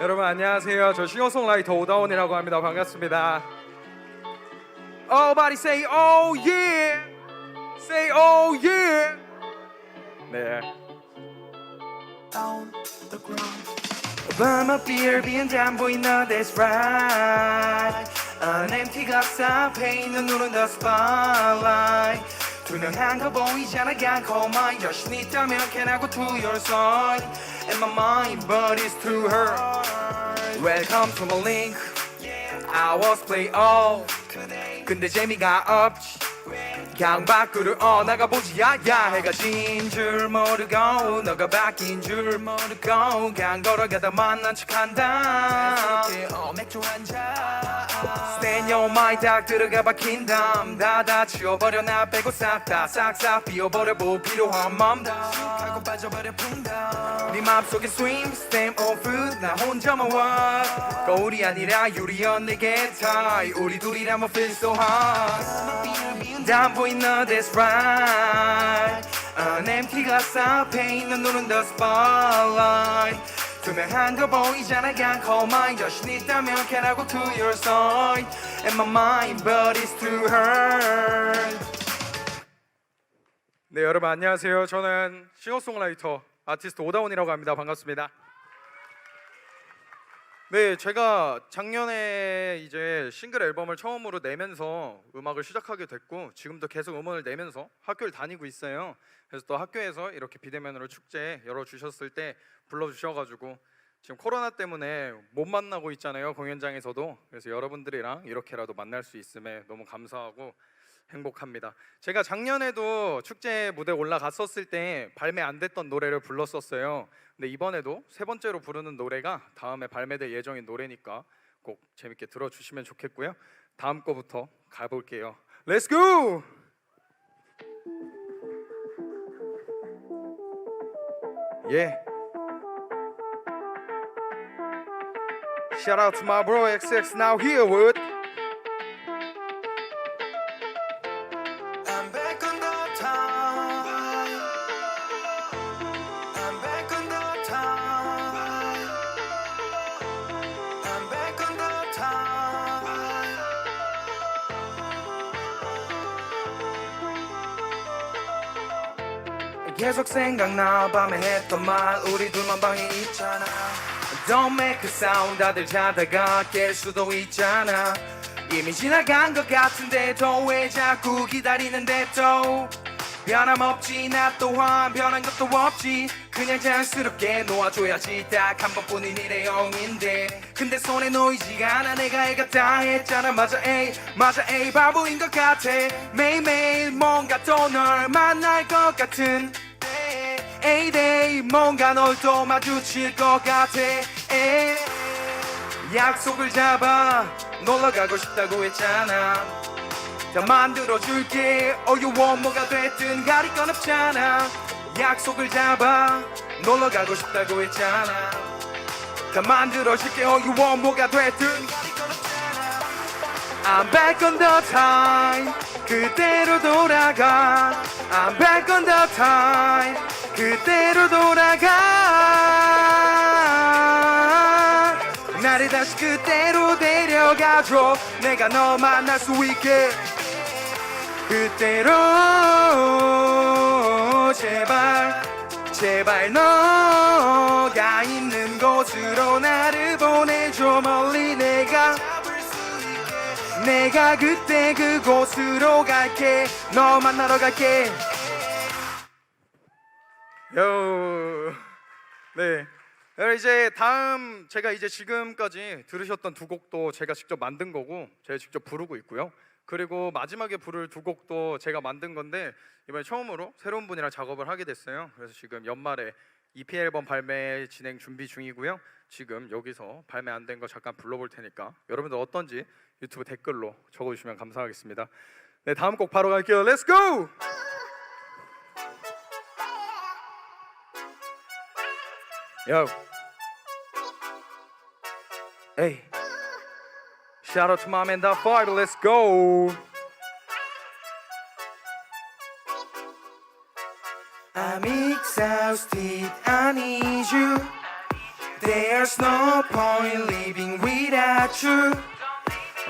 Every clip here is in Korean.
여러분 안녕하세요. 저 싱어송라이터 오다원이라고 합니다. 반갑습니다. Everybody say oh yeah. Say oh yeah. 네. on the ground. Obama beer being down boy no that's right An empty glass 앞에 있는 눈은 the spotlight 투명한 거 보이잖아 않고 mind 자신 있다면 can I go to your side In my mind but it's to her Welcome to my link I was play all 근데 재미가 없지 강 밖으로 어 나가보지 야야 해가 진 줄 모르고 너가 바뀐 줄 모르고 강 걸어가다 만난 척한다. 어, 맥주 한 잔. Stand your mind 딱 들어가 박힌 담 다다 치워버려 나 빼고 싹 다 싹싹 비워버려 뭐 필요한 맘다 하고 빠져버려 풍 덩. 네 맘속에 swim stem on food 나 혼자만 와 거울이 아니라 유리연 내게 tie 우리 둘이라면 feel so hot 난 보이는 that's right An empty glass 앞에 있는 눈은 the spotlight 투명한 거 보이잖아 않고 mind 자신 있다면 can I go to your side In my mind but it's to her 네 여러분 안녕하세요. 저는 싱어송라이터 아티스트 오다원이라고 합니다. 반갑습니다. 네, 제가 작년에 이제 싱글 앨범을 처음으로 내면서 음악을 시작하게 됐고 지금도 계속 음원을 내면서 학교를 다니고 있어요. 그래서 또 학교에서 이렇게 비대면으로 축제 열어 주셨을 때 불러 주셔 가지고 지금 코로나 때문에 못 만나고 있잖아요 공연장에서도 그래서 여러분들이랑 이렇게라도 만날 수 있음에 너무 감사하고 행복합니다. 제가 작년에도 축제 무대 올라갔었을 때 발매 안 됐던 노래를 불렀었어요. 근데 이번에도 세 번째로 부르는 노래가 다음에 발매될 예정인 노래니까 꼭 재밌게 들어주시면 좋겠고요. 다음 거부터 가볼게요. Let's go! 예. Shout out to my bro XX now here with 계속 생각나 밤에 했던 말. 우리 둘만 방에 있잖아. Don't make a sound 다들 자다가 깰 수도 있잖아. 이미 지나간 것 같은데 도 왜 자꾸 기다리는데 또? 변함없지 나 또한 변한 것도 없지. 그냥 자연스럽게 놓아줘야지 딱 한 번뿐인 일회용인데. 근데 손에 놓이지가 않아 내가 애가 다 했잖아. 맞아 에이 맞아 에이 바보인 것 같아. 매일매일 뭔가 또 널 만날 것 같은 에이 데이 뭔가 널 또 마주칠 것 같아. 약속을 잡아 놀러 가고 싶다고 했잖아. 다 만들어줄게. All you want 뭐가 됐든 가릴 건 없잖아. 약속을 잡아 놀러 가고 싶다고 했잖아. 다 만들어줄게. All you want 뭐가 됐든 가릴 건 없잖아. I'm back on the time. 그대로 돌아가. I'm back on the time 그대로 돌아가. 나를 다시 그대로 데려가줘. 내가 너 만날 수 있게. 그대로. 제발 제발 너가 있는 곳으로 나를 보내줘. 멀리 내가 내가 그때 그곳으로 갈게. 너 만나러 갈게 요. 네. 이제 다음 제가 이제 지금까지 들으셨던 두 곡도 제가 직접 만든 거고 제가 직접 부르고 있고요. 그리고 마지막에 부를 두 곡도 제가 만든 건데 이번에 처음으로 새로운 분이랑 작업을 하게 됐어요. 그래서 지금 연말에 EP 앨범 발매 진행 준비 중이고요. 지금 여기서 발매 안 된 거 잠깐 불러볼 테니까 여러분들 어떤지 유튜브 댓글로 적어주시면 감사하겠습니다. 네, 다음 곡 바로 갈게요. Let's go! Yo. Hey. Shout out to my man, that five. Let's go. I'm exhausted I need you There's no point living without you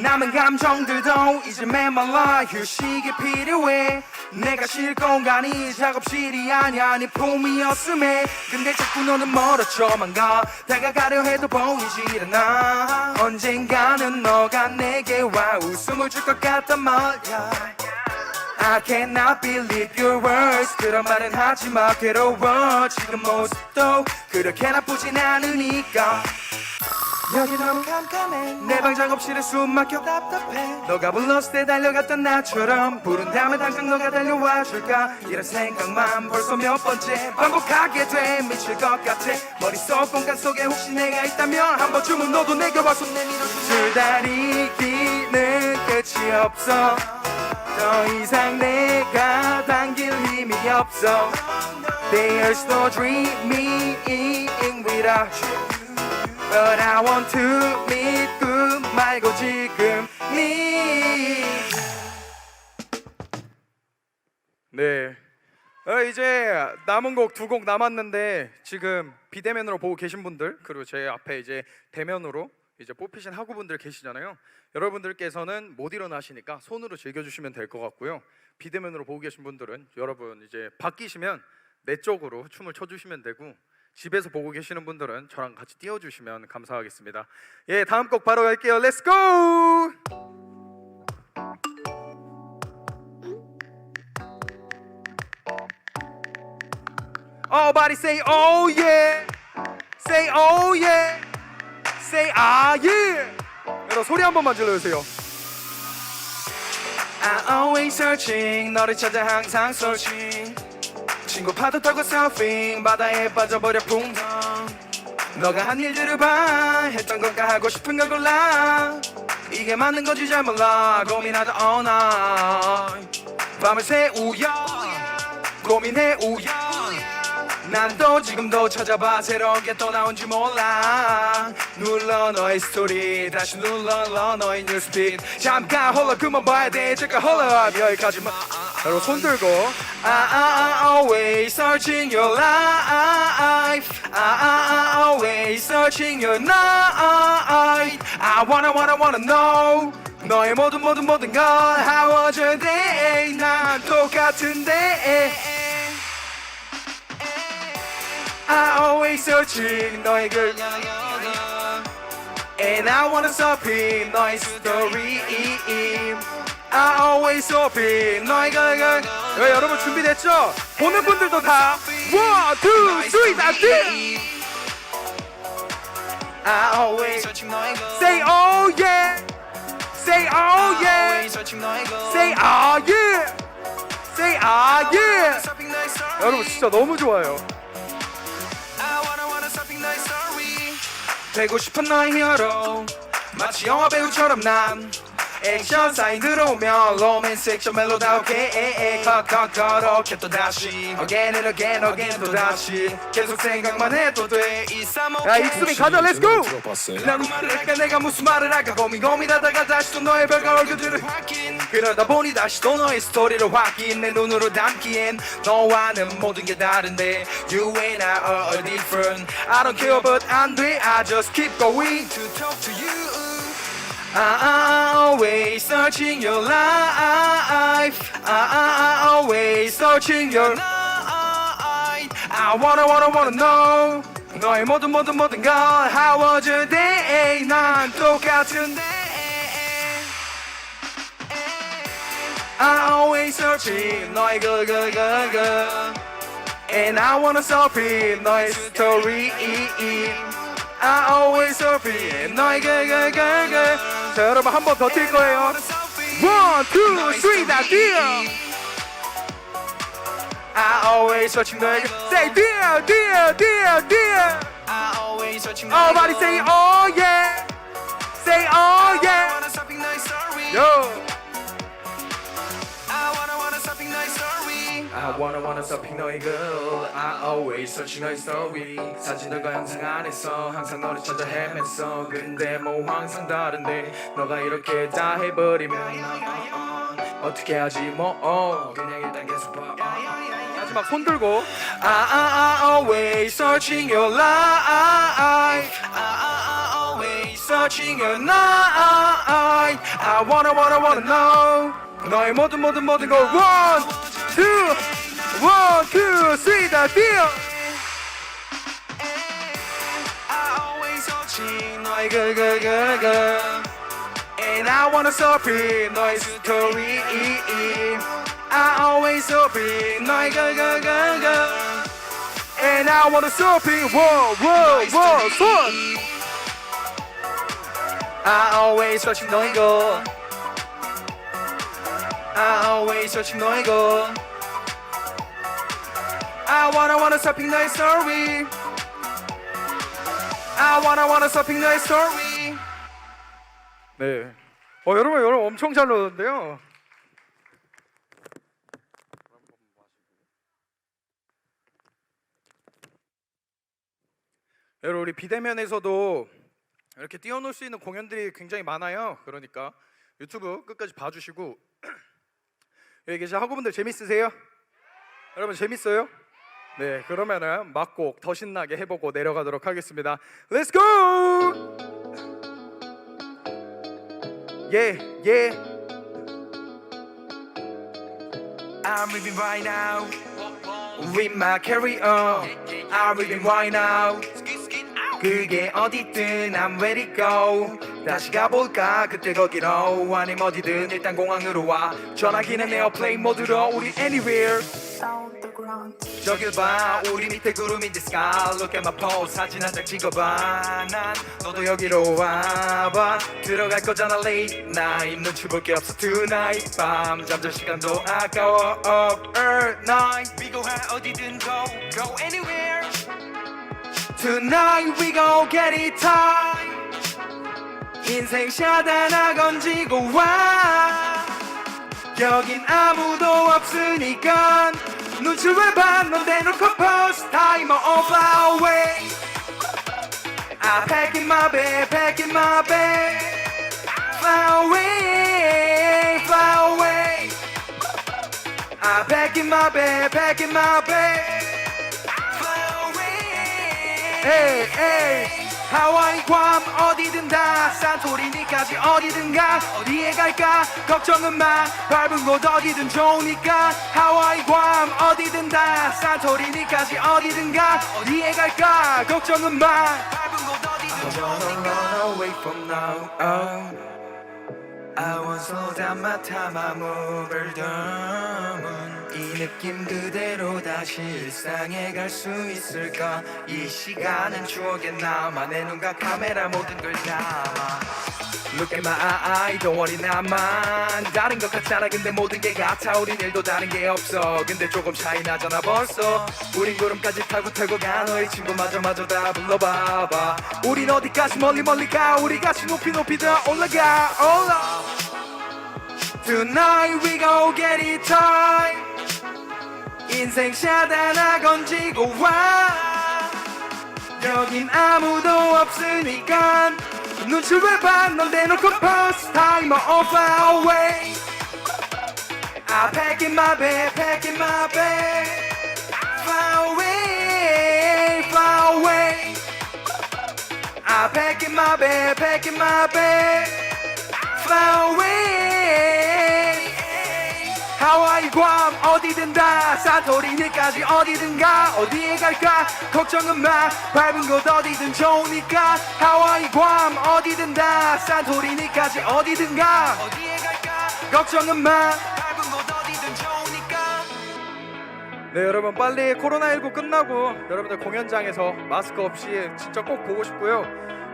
남은 감정들도 이제 메말라 휴식이 필요해 내가 쉴 공간이 작업실이 아니야. 네 품이었음에. 근데 자꾸 너는 멀어져만 가. 다가가려 해도 보이질 않아. 언젠가는 너가 내게 와 웃음을 줄 것 같단 말야. I cannot believe your words. 그런 말은 하지마. 괴로워. 지금 모습도 그렇게 나쁘진 않으니까 여기 너무 깜깜해. 내 방 작업실에 숨 막혀 답답해. 너가 불렀을 때 달려갔던 나처럼 부른 다음에 당장 너가 달려와 줄까? 이런 생각만 벌써 몇 번째 반복하게 돼. 미칠 것 같아. 머릿속 공간 속에 혹시 내가 있다면 한 번쯤은 너도 내게 와서 내밀어줄래 줄다리기는 끝이 없어. 더 이상 내가 당길 힘이 없어. There's no dreaming without you But I want to meet 그 말고 지금 네 네. 어, 이제 남은 곡 두 곡 남았는데 지금 비대면으로 보고 계신 분들 그리고 제 앞에 이제 대면으로 이제 뽑히신 학우분들 계시잖아요. 여러분들께서는 못 일어나시니까 손으로 즐겨주시면 될 것 같고요. 비대면으로 보고 계신 분들은 여러분 이제 바뀌시면 내 쪽으로 춤을 춰주시면 되고 집에서 보고 계시는 분들은 저랑 같이 띄워주시면 감사하겠습니다. 예, 다음 곡 바로 갈게요. Let's go! All body say oh yeah Say oh yeah Say ah yeah 여러분 소리 한 번만 질러주세요 I always searching 너를 찾아 항상 searching 친구 파도 타고 surfing 바다에 빠져버려 풍덩 너가 한 일들을 봐 했던 것과 하고 싶은 걸 골라. 이게 맞는 건지 잘 몰라 고민하다 all night 밤을 새우여 고민해 우여 난 또 지금도 찾아봐 새로운 게 또 나온지 몰라. 눌러 너의 스토리 다시 눌러 너의 뉴스피드. 잠깐 홀라 그만 봐야 돼. 잠깐 홀라 여기까지만. 여러분 손 들고 I, I, I always searching your life I, I, I always searching your life I wanna wanna wanna know 너의 모든 모든 모든 걸 How was your day 난 똑같은데 I always searching 너의 글 And I wanna surfing 너의 story I always surfing 너의 글 네, 여러분 준비됐죠? 보는 분들도 다 One, two, three, 다! I always Say oh yeah Say oh yeah Say ah yeah Say ah yeah 여러분 진짜 너무 좋아요 되고 싶은 너의 히어로 마치 영화 배우처럼 난 액션 사인 들어오면 로맨스 액션 멜로다우게 컷컷컷 오케이 또 다시. Again and again again 또 다시. 계속 생각만 해도 돼이 야 익수민 가자 렛츠고 난 말을 할까? 내가 무슨 말을 할까? 고민 고민하다가 다시 또 너의 별과 얼굴들을 확인. 그러다 보니 다시 또 너의 스토리를 확인. 내 눈으로 담기엔 너와는 모든 게 다른데. You and I are different. I don't care but 안돼. I just keep going to talk to you always searching your life I always searching your life I wanna wanna wanna know 너의 모든 모든 모든 걸 How was your day 난 똑같은데 I always searching 너의 그그그그 And I wanna surfing 너의 story I always surfing 너의 그그그그 자 여러분 한 번 더 뛸 거예요 One, two, three, 다 뛰어 I always searching 너의 그 Say 뛰어 뛰어 뛰어 뛰어 I always searching All body say oh yeah Say oh yeah Yo I wanna wanna surfing 너의 girl I always searching 너의 story 사진들과 영상 안에서 항상 너를 찾아 헤맸어 근데 뭐 항상 다른데 너가 이렇게 다 해버리면 난 어떻게 하지 뭐 어. 그냥 일단 계속 봐 마지막 손 들고 I, I, I always searching your life. I, I, I always searching your life. I wanna, wanna, wanna know. 너의 모든, 모든, 모든 걸 one, two, one, two, three, 다 feel. I always searching 너의 그, 그, 그, 그. And I wanna surfing 너의 스토리. I always surfing 너의 그, 그, 그, 그. And I wanna surfing, whoa, whoa, whoa, 손. I always searching 너의 거. Always searching 너의 거. I wanna wanna surfing 너의 story. I wanna wanna surfing 너의 story. 네. 어 여러분 여러분 엄청 잘 넣었는데요. 여러분 우리 비대면에서도 이렇게 뛰어놀 수 있는 공연들이 굉장히 많아요. 그러니까 유튜브 끝까지 봐주시고 여기 계신 학우분들 재밌으세요? 여러분 재밌어요? 네 그러면은 막곡 더 신나게 해보고 내려가도록 하겠습니다. Let's go! 예 예. I'm living right now With my carry on I'm living right now 그게 어디든 I'm ready go. 다시 가볼까? 그때 거기로. 아님 어디든 일단 공항으로 와. 전화기는 에어플레인 모드로 우리 anywhere. 저길 봐. 우리 밑에 구름인 the sky. Look at my pose. 사진 한 장 찍어봐. 난 너도 여기로 와봐. 들어갈 거잖아 late night. 눈치 볼 게 없어 tonight. 밤 잠잘 시간도 아까워. Up all night. high 어디든 go. Go anywhere Tonight we gon' get it tight 인생샷 하나 건지고 와 여긴 아무도 없으니까 눈치 왜봐넌 대놓고 post time on fly away I pack in my bag, pack in my bag Fly away, fly away I pack in my bag, pack in my bag Fly away 에이 에이. 하와이 괌 어디든 다 산토리니까지 어디든 가. 어디에 갈까? 걱정은 마. 밟은 곳 어디든 좋으니까. 하와이 괌 어디든 다 산토리니까지 어디든 가. 어디에 갈까? 걱정은 마. 밟은 곳 어디든 oh. I want slow down my time I move her down 이 느낌 그대로 다시 일상에 갈 수 있을까? 이 시간은 추억에 남아 내 눈과 카메라 모든 걸 담아 Look at my eye, don't worry 나만. 다른 것 같잖아 근데 모든 게 같아. 우린 일도 다른 게 없어. 근데 조금 차이 나잖아 벌써. 우린 구름까지 타고 타고 가 너의 친구마저 마저 다 불러봐봐. 우린 어디까지 멀리 멀리 가? 우리 같이 높이 높이 더 올라가. 올라 Tonight we gon' get it tight 인생샷 하나 건지고 와. 여긴 아무도 없으니까 눈치 왜봐넌 대놓고 post time on fly away I pack in my bag, pack in my bag Fly away, fly away I pack in my bag, pack in my bag Fly away 하와이 괌 어디든 다 산토리니까지 어디든 가 어디에 갈까 걱정은 마. 밟은 곳 어디든 좋으니까 하와이 괌 어디든 다 산토리니까지 어디든 가 어디에 갈까 걱정은 마. 밟은 곳 어디든 좋으니까. 네 여러분 빨리 코로나19 끝나고 여러분들 공연장에서 마스크 없이 진짜 꼭 보고 싶고요.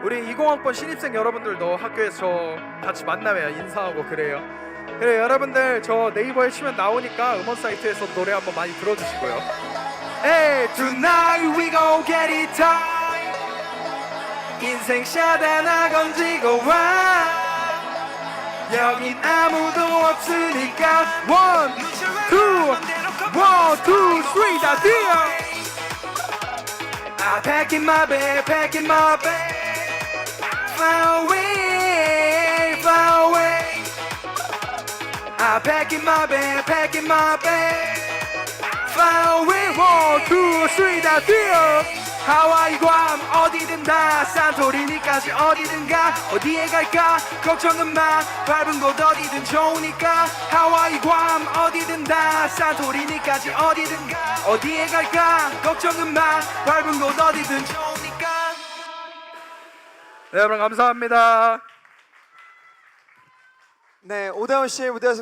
우리 20학번 신입생 여러분들도 학교에서 같이 만나면 인사하고 그래요 그래 여러분들 저 네이버에 치면 나오니까 음원 사이트에서 노래 한번 많이 들어주시고요 Hey tonight we gon' get it tight 인생 샷 하나 건지고 와 여긴 아무도 없으니까 One, two, one, two, three 다 뛰어 I pack in my bag, pack in my bag Fly away, I pack in my bag, pack in my bag. Fly away one two three 다 뛰어 하와이 괌 어디든 다. 산토리니까지 어디든 가. 어디에 갈까? 걱정은 마. 밟은 곳 어디든 좋으니까. 하와이 괌 어디든 다. 산토리니까지 어디든 가. 어디에 갈까? 걱정은 마. 밟은 곳 어디든 좋으니까. 네, 여러분 감사합니다. 네, 오다운 씨의 무대에서